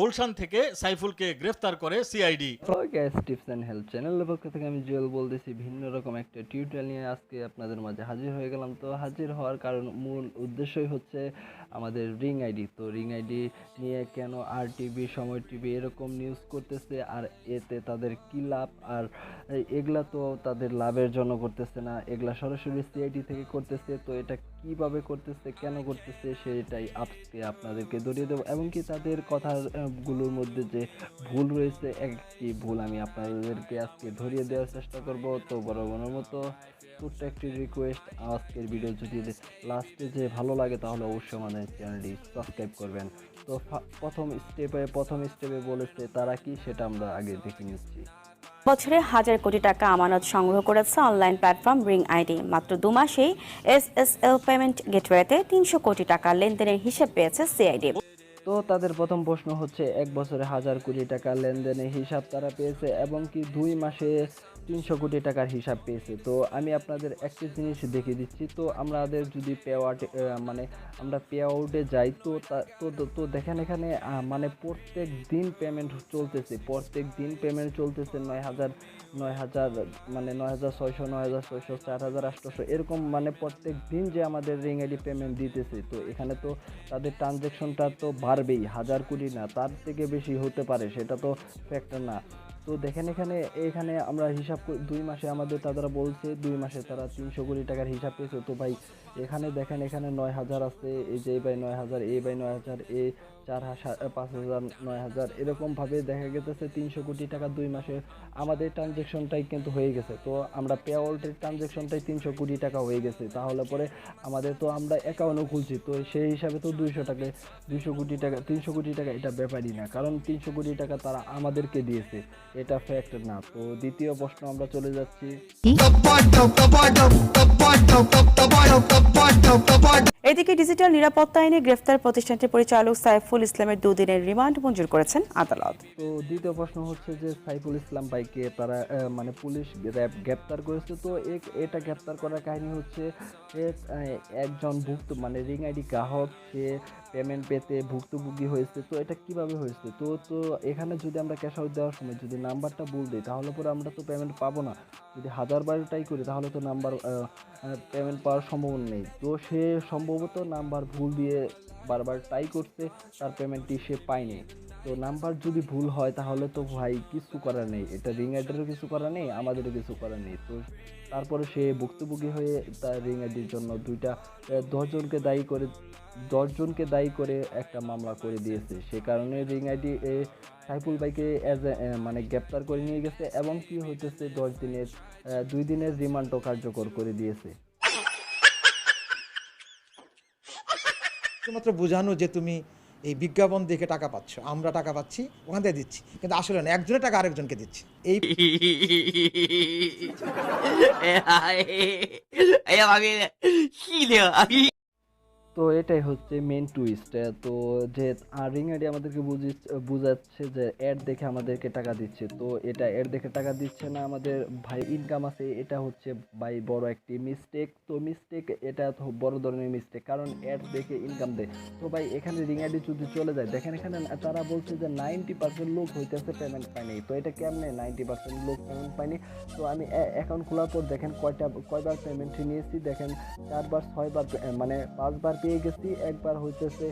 গুলশান থেকে সাইফুলকে গ্রেফতার করে CID. Gas tips and help চ্যানেলের পক্ষ থেকে আমি জুয়েল বলতেছি, ভিন্ন রকম একটা টিউটোরিয়াল নিয়ে আজকে আপনাদের মাঝে হাজির হয়ে গেলাম। তো হাজির হওয়ার কারণ, মূল উদ্দেশ্যই হচ্ছে আমাদের রিং আইডি তো রিং আইডি নিয়ে কেন আর টিভি সময় টিভি এরকম নিউজ করতেছে আর এতে তাদের কি লাভ? আর এগুলা তো তাদের লাভের জন্য করতেছে না, এগুলা সরাসরি সিআইডি থেকে করতেছে। তো এটা কীভাবে করতেছে কেন করতেছে সেটাই আজকে আপনাদেরকে ধরিয়ে দেবো। এবং কি তাদের কথার আহ, গুলোর মধ্যে যে ভুল রয়েছে একটি ভুল আমি আপনাদেরকে আজকে ধরিয়ে দেওয়ার চেষ্টা করব। তো বড় বড় মতো ছোট্ট একটি রিকোয়েস্ট আজকের ভিডিও যদি লাস্টে যে ভালো লাগে তাহলে অবশ্যই আমাদের চ্যানেলটি সাবস্ক্রাইব করবেন। তো প্রথম স্টেপে প্রথম স্টেপে বলেছে তারা কি সেটা আমরা আগে দেখে নিচ্ছি। বছরে হাজার কোটি টাকা আমানত সংগ্রহ করেছে অনলাইন প্ল্যাটফর্ম রিং আইডি মাত্র দু মাসেই এসএসএল পেমেন্ট গেটওয়েতে তিনশো কোটি টাকা লেনদেনের হিসেব পেয়েছে সিআইডি। তো তাদের প্রথম প্রশ্ন হচ্ছে, এক বছরে হাজার কোটি টাকা লেনদেনের হিসাব তারা পেয়েছে এবং কি দুই মাসে তিনশো কোটি টাকার হিসাব পেয়েছে? তো আমি আপনাদের একটি জিনিস দেখিয়ে দিচ্ছি। তো আমাদের যদি পে আউট মানে আমরা পে আউটে যাই, তো তো, তো- দেখেন এখানে মানে প্রত্যেক দিন পেমেন্ট চলতেছে। প্রত্যেক দিন পেমেন্ট চলতেছে নয় হাজার নয় হাজার মানে নয় হাজার ছয়শো, নয় হাজার ছয়শো, চার হাজার আটশোশো, এরকম মানে প্রত্যেক দিন যে আমাদের রিং আইডি পেমেন্ট দিতেছে। তো এখানে তো তাদের ট্রানজ্যাকশনটা তো বাড়বেই হাজার কোটি না, তার থেকে বেশি হতে পারে, সেটা তো ফ্যাক্টর না। তো দেখেন এখানে এখানে আমরা হিসাব দুই মাসে আমাদের তারা বলছে, দুই মাসে তারা তিনশো কোটি টাকার হিসাব পেয়েছে। তো ভাই এখানে দেখেন, এখানে নয় হাজার আছে, এই যে বাই নয় হাজার, এই বাই নয় হাজার, এ চার হাজার পাঁচ হাজার, নয় হাজার, এরকমভাবে দেখা গেতেছে তিনশো কোটি টাকা দুই মাসে। আমাদের ট্রানজ্যাকশনটাই কিন্তু হয়ে গেছে। তো আমরা পে ট্রানজ্যাকশনটাই তিনশো কোটি টাকা হয়ে গেছে। তাহলে পরে আমাদের তো আমরা অ্যাকাউন্টও খুলছি, তো সেই হিসাবে তো দুইশো টাকা, দুইশো কোটি টাকা, তিনশো কোটি টাকা এটা ব্যাপারই না। কারণ তিনশো কোটি টাকা তারা আমাদেরকে দিয়েছে, এটা ফ্যাক্ট না। তো দ্বিতীয় প্রশ্ন আমরা চলে যাচ্ছি। এদিকে ডিজিটাল নিরাপত্তা আইনে গ্রেফতার প্রতিষ্ঠানটির পরিচালক সাইফুল ইসলামের দুদিনের রিমান্ড মঞ্জুর করেছেন আদালত। তো দ্বিতীয় প্রশ্ন হচ্ছে যে সাইফুল ইসলাম ভাইকে তারা মানে পুলিশ র্যাব গ্রেপ্তার করেছে। তো এটা গ্রেপ্তার করার কাহিনী হচ্ছে একজন ভুক্ত মানে রিং আইডি গ্রাহক, সে পেমেন্ট পেতে ভুক্তভোগী হয়েছে, তো এটা কীভাবে হয়েছে? তো তো এখানে যদি আমরা ক্যাশ আউট দেওয়ার সময় যদি নাম্বারটা ভুল দিই, তাহলে পরে আমরা তো পেমেন্ট পাবো না। যদি হাজার বারো টাই করি, তাহলে তো নাম্বার পেমেন্ট পাওয়ার সম্ভাবনা নেই। তো সে সম্ভবত নাম্বার ভুল দিয়ে বারবার ট্রাই করতে তার পেমেন্টটি সে পায়নি। তো নাম্বার যদি ভুল হয় তাহলে তো ভাই কিছু করার নেই। এটা রিং আইডেরও কিছু করার নেই, আমাদেরও কিছু করার নেই। তো তারপরে সে ভুক্তভোগী হয়ে তার রিং আইডির জন্য দুইটা দশজনকে দায়ী করে দশজনকে দায়ী করে একটা মামলা করে দিয়েছে। সে কারণে রিং আইডি সাইফুল ভাইকে অ্যাজ মানে গ্রেপ্তার করে নিয়ে গেছে এবং কি হইতেছে দশ দিনের দুই দিনের রিমান্ডও কার্যকর করে দিয়েছে। শুধুমাত্র বোঝানো যে তুমি এই বিজ্ঞাপন দেখে টাকা পাচ্ছ, আমরা টাকা পাচ্ছি ওখান থেকে দিচ্ছি, কিন্তু আসলে না, একজনের টাকা আরেকজনকে দিচ্ছি। এই আমি তো এটাই হচ্ছে মেন টুইস্ট তো যে, আর রিং আইডি আমাদেরকে বুঝি, বুঝাচ্ছে যে অ্যাড দেখে আমাদেরকে টাকা দিচ্ছে। তো এটা অ্যাড দেখে টাকা দিচ্ছে না আমাদের ভাই ইনকাম আছে, এটা হচ্ছে ভাই বড় একটি মিস্টেক তো মিস্টেক এটা তো বড় ধরনের মিস্টেক কারণ অ্যাড দেখে ইনকাম দেয়। তো ভাই, এখানে রিং আইডি যদি চলে যায়, দেখেন এখানে তারা বলছে যে নাইনটি পার্সেন্ট লোক হইতেছে পেমেন্ট পায়নি। তো এটা কেমনে নাইনটি পার্সেন্ট লোক পেমেন্ট পায়নি? তো আমি অ্যাকাউন্ট খোলার পর দেখেন কয়টা, কয়বার পেমেন্ট নিয়েছি, দেখেন চারবার, ছয়বার মানে পাঁচবার পেয়ে গেছি। একবার হইতেছে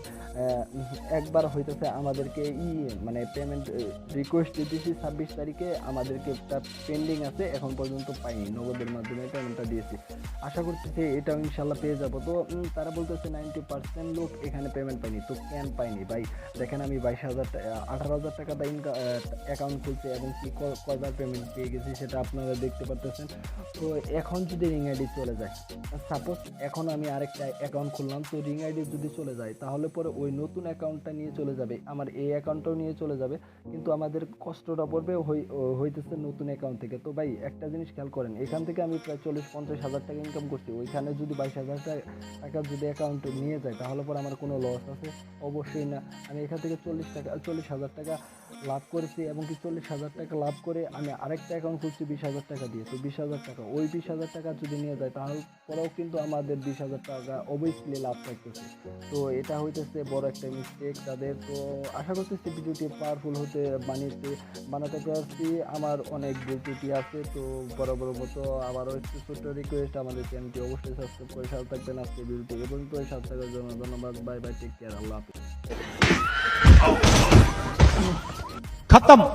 একবার হইতেছে আমাদেরকে ই মানে পেমেন্ট রিকোয়েস্ট দিয়েছি ছাব্বিশ তারিখে। আমাদেরকে একটা পেন্ডিং আছে, এখন পর্যন্ত পাইনি। নগদের মাধ্যমে পেমেন্টটা দিয়েছি। আশা করছি যে এটাও ইনশাল্লাহ পেয়ে যাব। তো তারা বলতেছে নাইনটি পার্সেন্ট লোক এখানে পেমেন্ট পাইনি তো কেন পাইনি ভাই, দেখেন আমি বাইশ হাজার আঠারো হাজার টাকা দা ইনকাম অ্যাকাউন্ট খুলছি এবং ক- কয়বার পেমেন্ট পেয়ে গেছি সেটা আপনারা দেখতে পারতেছেন। তো এখন যদি রিং আইডি চলে যায় সাপোজ এখন আমি আরেকটা অ্যাকাউন্ট খুললাম, তো রিং আইডি যদি চলে যায়, তাহলে পরে ওই নতুন অ্যাকাউন্টটা নিয়ে চলে যাবে। আমার এই অ্যাকাউন্টটাও নিয়ে চলে যাবে, কিন্তু আমাদের কষ্টটা পড়বে হই- হইতেছে নতুন অ্যাকাউন্ট থেকে। তো ভাই, একটা জিনিস খেয়াল করেন, এখান থেকে আমি প্রায় চল্লিশ, পঞ্চাশ হাজার টাকা ইনকাম করছি। ওইখানে যদি বাইশ হাজার টাকা যদি অ্যাকাউন্টে নিয়ে যায়, তাহলে পরে আমার কোনো লস আছে? অবশ্যই না। আমি এখান থেকে চল্লিশ টাকা, চল্লিশ হাজার টাকা লাভ করেছি এবং কি চল্লিশ হাজার টাকা লাভ করে আমি আরেকটা অ্যাকাউন্ট খুলছি, বিশ হাজার টাকা দিয়ে। তো বিশ হাজার টাকা, ওই বিশ হাজার টাকা যদি নিয়ে যায়, তাহলে পরেও কিন্তু আমাদের বিশ হাজার টাকা অবভিয়াসলি লাভ থাকতেছে। তো এটা হইতেছে বড় একটা মিস্টেক তাদের। তো আশা করতেছি ভিডিওটি পাওয়ারফুল হতে বানিয়েছে, বানাতে পারছি। আমার অনেক ত্রুটি আছে, তো বড় বড় মতো আবারও একটু ছোট্ট রিকোয়েস্ট আমাদের চ্যানেলটি অবশ্যই সাবস্ক্রাইব করে সাথে থাকবেন। আজকে ভিডিওটি এবং তো সাথে থাকার জন্য ধন্যবাদ। বাই বাই টেক কেয়ার আল্লাহ হাফিজ। 勝ったもん。